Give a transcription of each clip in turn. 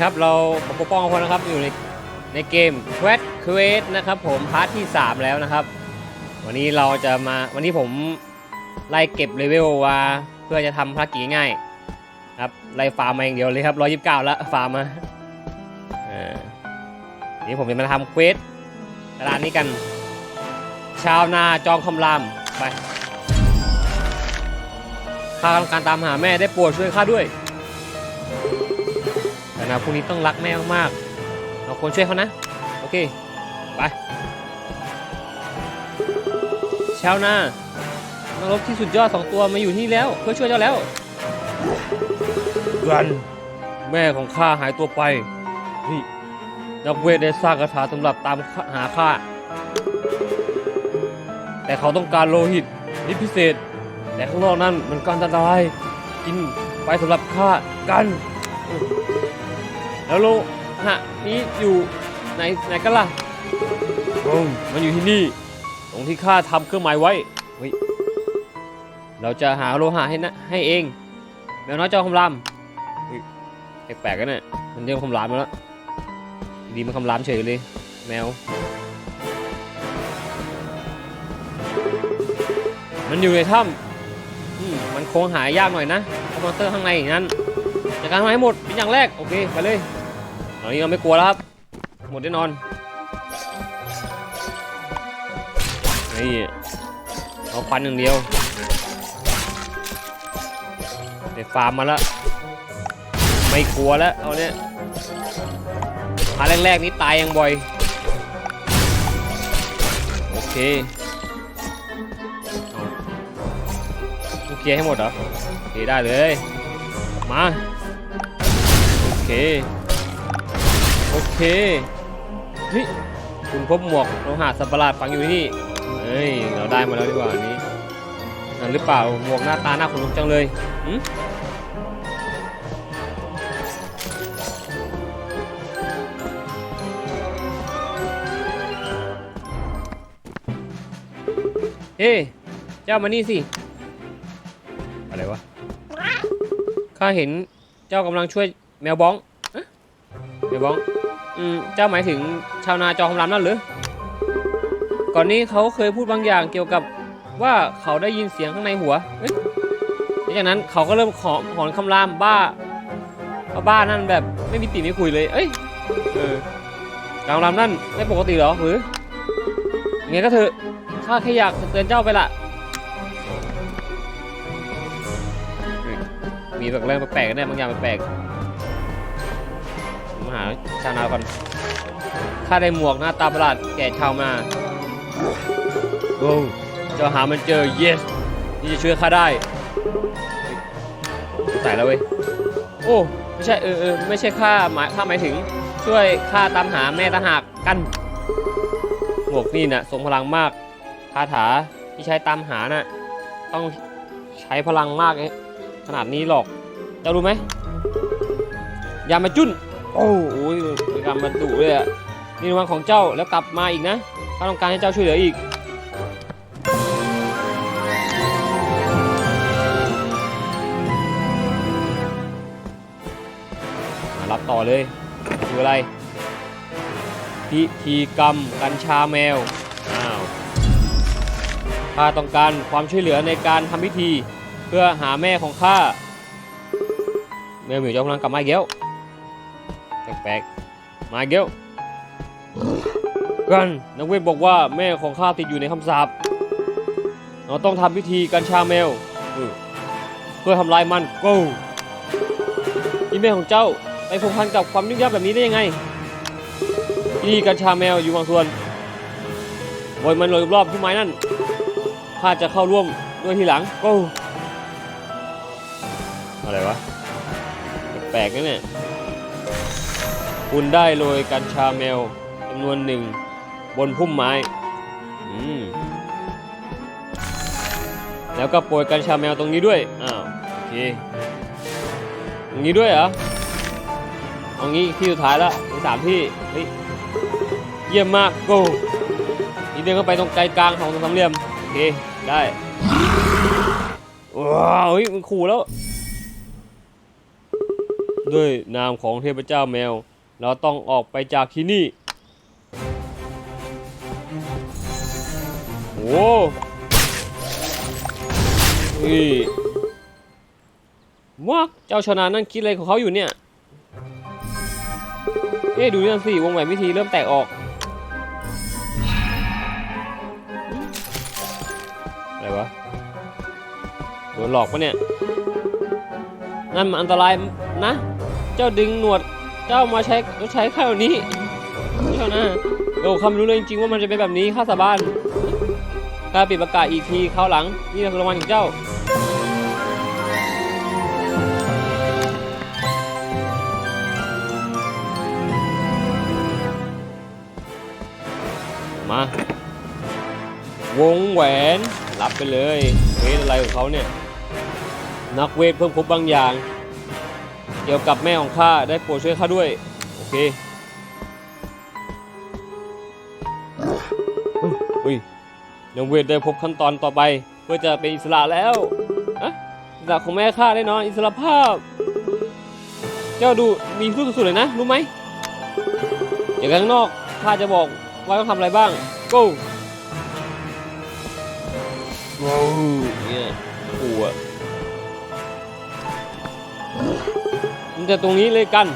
ครับ เราผมปกป้องคนนะครับ อยู่ในในเกม q u e s t Quest นะครับผม พาร์ทที่ 3 แล้วนะครับ วันนี้เราจะมา วันนี้ผมไล่เก็บเลเวลมาเพื่อจะทำภารกิจง่ายครับ ไล่ฟาร์มมาอย่างเดียวเลยครับ 129 แล้วฟาร์มมาเออนี่ผมจะมาทำเควสตารางนี้กัน ชาวนาจองคำรามไปข้ากำลังการตามหาแม่ได้ปรดช่วยข้าด้วย นะพวกนี้ต้องรักแม่มากๆเราควรช่วยเขานะ โอเค ไปชาวนานักรบที่สุดยอดสองตัวมาอยู่ที่นี่แล้ว เพื่อช่วยเจ้าแล้วกันแม่ของข้าหายตัวไป นี่นักเวทได้สร้างคาถาสำหรับตามหาข้า แต่เขาต้องการโลหิตนี่พิเศษ แต่ข้างนอกนั้นมันก็อันตราย กินไปสำหรับข้ากัน แล้วโลหะนี้อยู่ไหนไหนกันล่ะอืมมันอยู่ที่นี่ ตรงที่ข้าทำเครื่องหมายไว้เฮ้ยเราจะหาโลหะให้นะให้เองแมวน้อยจอมคำรามเฮ้ยแปลกๆกันเนี่ยมันเรียกคำรามมาแล้วดีมันคำรามเฉยเลย แมว มันอยู่ในถ้ำอืมมันคงหายากหน่อยนะเพราะมอนสเตอร์ข้างในอย่างนั้นจัดการมันให้หมดเป็นอย่างแรก โอเค ไปเลย อนนี้เราไม่กลัวแล้วครับ หมดแน่นอน นี่เอาฟันอย่างเดียวไปฟาร์มมาแล้วไม่กลัวแล้วเอาเนี่ยพาแรกๆนี้ตายยังบ่อย โอเคเอเคลียร์ให้หมดเหรอโอเคได้เลย มา โอเค โอเคเฮ้ยคุณพบหมวกโลหะสัประหลาดฝังอยู่ที่นี่เฮ้ยเราได้มาแล้วดีกว่านี้นั่นหรือเปล่าหมวกหน้าตาหน้าขนลุกจังเลยหืมเฮ้เจ้ามานี่สิ อะไรวะ ข้าเห็นเจ้ากำลังช่วยแมวบ้องอะแมวบ้อง อืมเจ้าหมายถึงชาวนาจอมคำรามนั่นหรือ ก่อนนี้เขาเคยพูดบางอย่างเกี่ยวกับว่าเขาได้ยินเสียงข้างในหัวหลังจากนั้นเขาก็เริ่มขอหอนคำรามบ้าเาบ้านั่นแบบไม่มีปีไม่คุยเลย เอ้ย เออการคำรามนั่นไม่ปกติเหรอหรือไงก็เถอะข้าแค่อยากเตือนเจ้าไปละมีแบบเรื่องแปลกๆแน่บางอย่างแปลกๆาหาชาวนาก่อนข้าได้หมวกหน้าตาประหลาดแก่ชาวมาโอ้เจะหามันเจอ yes นี่จะช่วยข้าได้ใส่แล้วเว้ย โอ้ ไม่ใช่เออเออไม่ใช่ข้าหมายข้าหมายถึง ช่วยข้าตามหาแม่ตาหากกัน หมวกนี่น่ะทรงพลังมาก คาถาที่ใช้ตามหาน่ะต้องใช้พลังมากเลยขนาดนี้หรอกเจ้ารู้ไหม อย่ามาจุ้น โอ้โหเป็นการมาดุเลยอะนี่รางวัลของเจ้าแล้วกลับมาอีกนะ ถ้าต้องการให้เจ้าช่วยเหลืออีก มารับต่อเลย คืออะไร พิธีกรรมกัญชาแมว อ้าวข้าต้องการความช่วยเหลือในการทำพิธี เพื่อหาแม่ของข้าแมวเหมิวจะกำลังกลับมาอีกแล้ว แปลกๆ มาอีกแล้วกันนักเวทบอกว่าแม่ของข้าติดอยู่ในคำสาปเราต้องทำพิธีกัญชาแมวเพื่อทำลายมัน go นี่แม่ของเจ้าไปผูกพันกับความยุ่งยากแบบนี้ได้ยังไงพิธีกัญชาแมวอยู่บางส่วนบอยมันเลยรอบๆพุ่มไม้นั่นข้าจะเข้าร่วมด้วยทีหลัง go อะไรวะ แปลกนะเนี่ย คุณได้โรยกัญชาแมวจำนวนหนึ่งบนพุ่มไม้มแล้วก็โปรยกัญชาแมวตรงนี้ด้วย อ้าว โอเค ตรงนี้ด้วยเหรอเอางี้ที่สุดท้ายแล้วสามที่ เฮ้ย เยี่ยมมาก โกนี่เดินเข้าไปตรงไกลกลางของตรงสามเหลี่ยม โอเค ได้ ว้าว เฮ้ย มันขู่แล้ว ด้วยนามของเทพเจ้าแมว เราต้องออกไปจากที่นี่ โอ้นี่วักเจ้าชนะนั่นคิดอะไรของเขาอยู่เนี่ย เอ๊ะดูนั่นสิ วงแหวนวิธีเริ่มแตกออก อะไรวะ โดนหลอกปะเนี่ย นั่นมันอันตรายนะ เจ้าดึงหนวด เจ้ามาใช้ใช้ข้าวนี้เจ้านะโอ้คำรู้เลยจริงๆว่ามันจะเป็นแบบนี้ข้าสาบานการปิดประกาศอีกทีคราวหลัง นี่คือรางวัลของเจ้ามา วงแหวนรับไปเลยเวทอะไรของเขาเนี่ย นักเวทเพิ่มพบบางอย่าง เกี่ยวกับแม่ของข้าได้โปรดช่วยข้าด้วย โอเคเฮ้ยนักเวทได้พบขั้นตอนต่อไป เพื่อจะเป็นอิสระแล้วอะอิสระของแม่ข้าแน่นอนอิสระภาพ เจ้าดูมีสู้สุดๆเลยนะ รู้ไหมอย่างข้างนอกข้าจะบอกว่าต้องทำอะไรบ้าง go ว้าวเนี่ยกลัว จะตรงนี้เลยกัน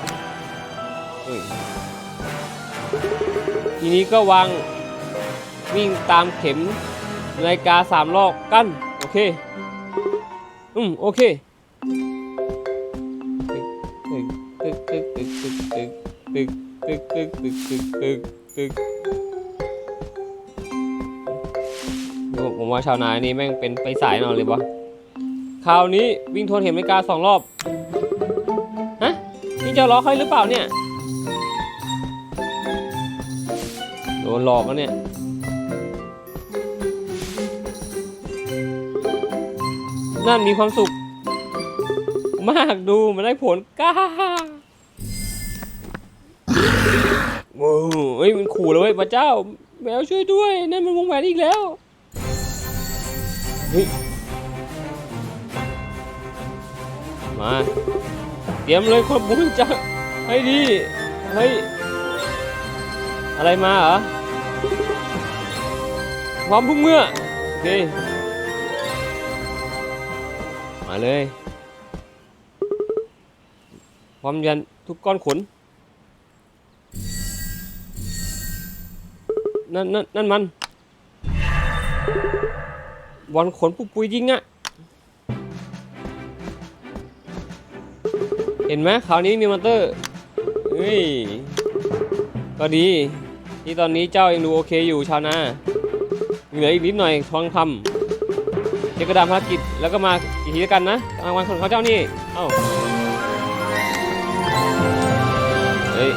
ทีนี้ก็วางวิ่งตามเข็มนาฬิกาสามรอบกัน โอเค อืม โอเคตึกตึกตึกตึกตึกตึกตึกตึกตึกตึกตึกตึกตึกผมว่าชาวนานี่แม่งเป็นไปสายนอนเลยวะคราวนี้วิ่งทวนเข็มนาฬิกาสองรอบ นี่จะล้อใครหรือเปล่าเนี่ย โดนหลอกแล้วเนี่ยนั่นมีความสุข มากดูมันได้ผลก้าโว้เฮ้ยมันขู่เลยเว้ยพระเจ้า แมวช่วยด้วย นั่นมันวงแหวนอีกแล้วเฮ้ยมา เตรียมเลยคนบุญจะให้ดีเฮ้ยอะไรมาเหรอความพุ่งเมื่อโอเคมาเลยความยันทุกก้อนขนนั่นนั่นนั่นมันบอลขนปุกปุยจริงอะ เห็นไหมคราวนี้มีมอนเตอร์เฮ้ยก็ดี ที่ตอนนี้เจ้ายังดูโอเคอยู่ชาวนาเหลืออีกนิดหน่อยทองคำเจ้ากระดามภารกิจแล้วก็มาอีกทีแล้วกันนะรางวัลของเขาเจ้านี่เอ้าเฮ้ย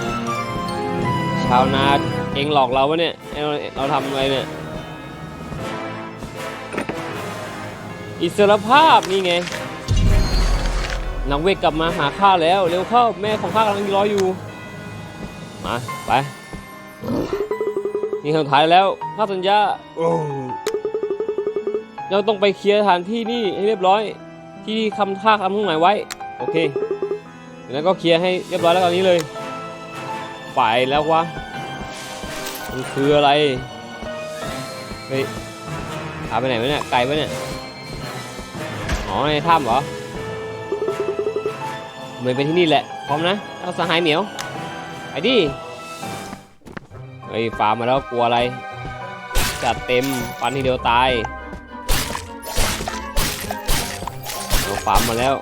ชาวนาเองหลอกเราวะเนี่ยเราเราทำอะไรเนี่ยอิสรภาพนี่ไง นักเวทกลับมาหาข้าแล้ว เร็วเข้าแม่ของข้ากำลังรออยู่ มา ไป นี่ครั้งสุดท้ายแล้วข้าสัญญาเราต้องไปเคลียร์สถานที่นี่ให้เรียบร้อย ที่คำท่าคำมุ่งหมายไว้ โอเคแล้วก็เคลียร์ให้เรียบร้อยแล้วตอนนี้เลย ไปแล้ววะ มันคืออะไร เฮ้ยพาไปไหนวะเนี่ย ไกลปะเนี่ย อ๋อในถ้ำเหรอ มือนเป็นที่นี่แหละ พร้อมนะ เอาสหายเหมียวไปดิเฮ้ยฟาร์มมาแล้วกลัวอะไร จัดเต็มฟันทีเดียวตายเอาฟาร์มมาแล้ว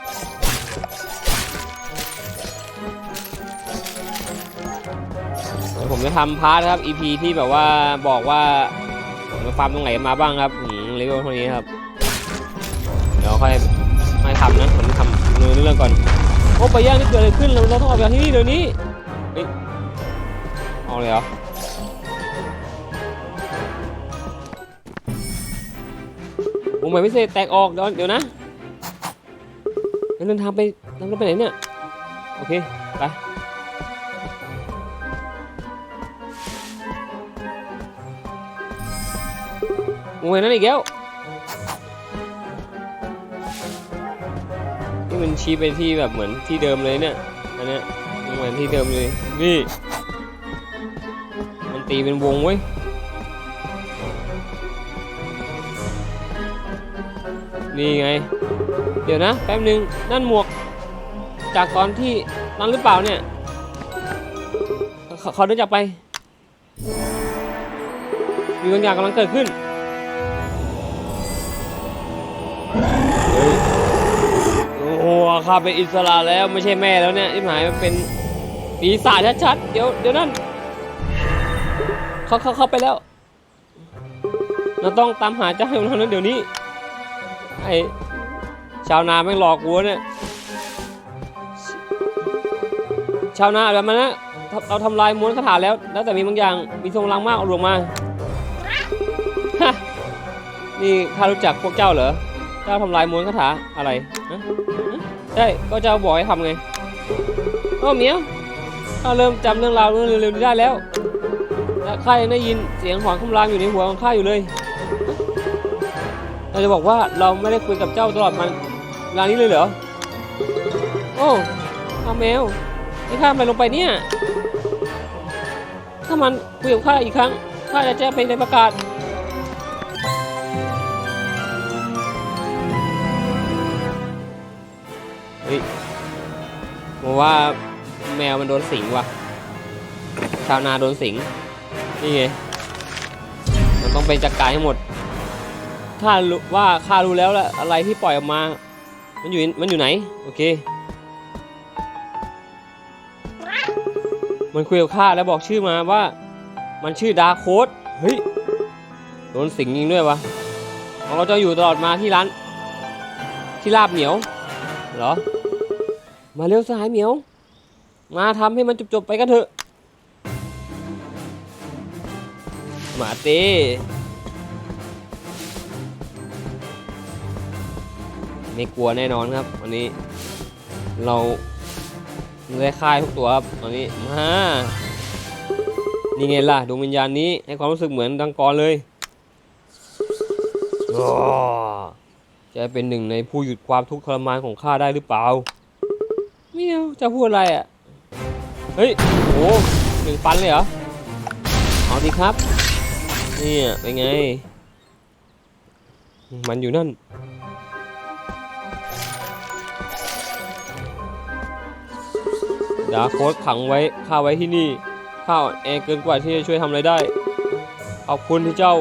ผมจะทำพาร์ทครับ EP ที่แบบว่าบอกว่าผมไปฟาร์มตรงไหนมาบ้างครับหืมเลเวลเท่านี้ครับ เดี๋ยวค่อยค่อยทำนะผมทำเนื้อเรื่องก่อน อ้ไปย่างนี่เกิดอะไรขึ้นเราเราต้องออกจากที่นี่เดี๋ยวนี้เฮ้ยเอาเลยเหรอวงแหวนพิเศษแตกออกเดี๋ยวเดี๋ยวนะเดินทางไปทางรถไปไหนเนี่ยโอเคไปวงแหวนนั่นอีกแล้ว มันชี้ไปที่แบบเหมือนที่เดิมเลยเนี่ย อันเนี้ยเหมือนที่เดิมเลย นี่ มันตีเป็นวงเว้ยนี่ไง เดี๋ยวนะแป๊บนึง นั่นหมวก จากตอนที่นั้นหรือเปล่าเนี่ยเขาเขาเดินจากไป มีบางอย่างกำลังเกิดขึ้น ข้าเป็นอิสระแล้วไม่ใช่แม่แล้วเนี่ยไอ้หมายมันเป็นปีศาจชัดๆเดี๋ยวเดี๋ยวนั่นเขาเขาเข้าไปแล้ว เราต้องตามหาเจ้าของเรานั้นเดี๋ยวนี้ ไอชาวนาแม่งหลอกวัวเนี่ย ชาวนาแบบมันนะเราทำลายม้วนคาถาแล้ว แล้วแต่มีบางอย่างมีทรงลังมากเอาหลวงมาฮะนี่ข้ารู้จักพวกเจ้าเหรอ เจ้าทำลายม้วนคาถาอะไรฮะฮะ ใช่ก็จ้าบอกให้ทำไงก็เหมียวข้าเริ่มจำเรื่องราวเรื่องเร็วๆนี้ได้แล้วและข้ายังได้ยินเสียงหอนคำรามอยู่ในหัวของข้าอยู่เลยเราจะบอกว่าเราไม่ได้คุยกับเจ้าตลอดมันเวลานี้เลยเหรอ โอ้อาแมว นี่ข้าไปลงไปเนี่ย ถ้ามันคุยกับข้าอีกครั้ง ข้าจะแจ้งเป็นในประกาศ ผมว่าแมวมันโดนสิงว่ะ ชาวนาโดนสิง นี่ไง มันต้องไปจัดการให้หมด ข้ารู้ว่าข้ารู้แล้วละอะไรที่ปล่อยออกมา มันอยู่มันอยู่ไหน โอเค มันคุยกับข้าแล้วบอกชื่อมาว่า มันชื่อดาโคดเฮ้ย โดนสิงยิงด้วยวะของเราจะอยู่ตลอดมาที่ร้าน ที่ลาบเหนียว เหรอ มาเร็วสหายเหมียว มาทำให้มันจบๆไปกันเถอะ มาเต้ไม่กลัวแน่นอนครับ วันนี้ เราได้ค่ายทุกตัวครับตอนนี้มานี่ไงล่ะดวงวิญญาณนี้ให้ความรู้สึกเหมือนดังกรเลยจะเป็นหนึ่งในผู้หยุดความทุกข์ทรมานของข้าได้หรือเปล่า ไม่เอาจะพูดอะไรอะ เฮ้ย โอ้หนึ่งปันเลยเหรอ เอาดีครับ นี่อะเป็นไง มันอยู่นั่น ดาโค้ดขังไว้ข้าไว้ที่นี่ ข้าอ่อนแอเกินกว่าที่จะช่วยทำอะไรได้ ขอบคุณที่เจ้า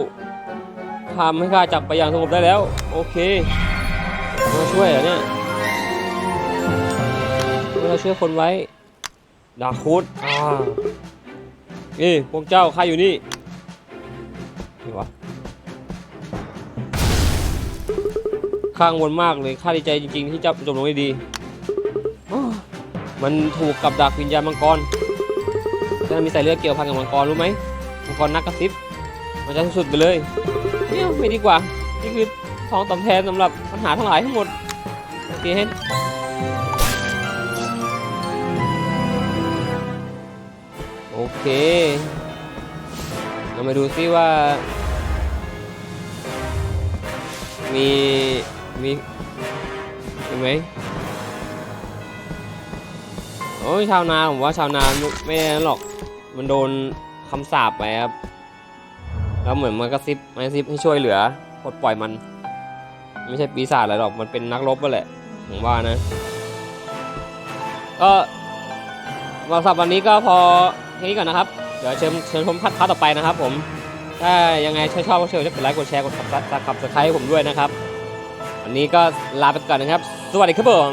ทำให้ข้าจับไปอย่างสงบได้แล้ว โอเคมาช่วยเหรอเนี่ย เราช่วยคนไว้ ดาโค้ดอ่านี่พวกเจ้าข้าอยู่นี่นี่วะข้างวนมากเลยข้าดีใจจริง ๆ ที่เจ้าจบลงได้ดีอ้อมันถูกกับดักวิญญาณมังกรจะมีสายเลือดเกี่ยวพันกับมังกรรู้ไหมมังกรนักกระซิบมันจะสุดๆไปเลยเนี่ยไม่ดีกว่า นี่คือทองตอบแทนสำหรับปัญหาทั้งหลายทั้งหมดโอเคเห็ เค เรามาดูซิว่า มี มีเห็นไหมโอ้ยชาวนาผมว่าชาวนาไม่ได้หรอก มันโดนคำสาปไปครับ แล้วเหมือนมันกระซิบมันกระซิบให้ช่วยเหลือปลดปล่อยมัน ไม่ใช่ปีศาจอะไรหรอก มันเป็นนักรบก็แหละ ผมว่านะ ก็สำหรับวันนี้ก็พอ ค่นี้ก่อนนะครับ เดี๋ยวเชิญเชิญชมพัดพัดต่อไปนะครับ ผม ถ้ายังไงชอบชอบก็เชิญกดไลค์กดแชร์กดซับสไครต์ผมด้วยนะครับ วันนี้ก็ลาไปก่อนนะครับ สวัสดีครับผม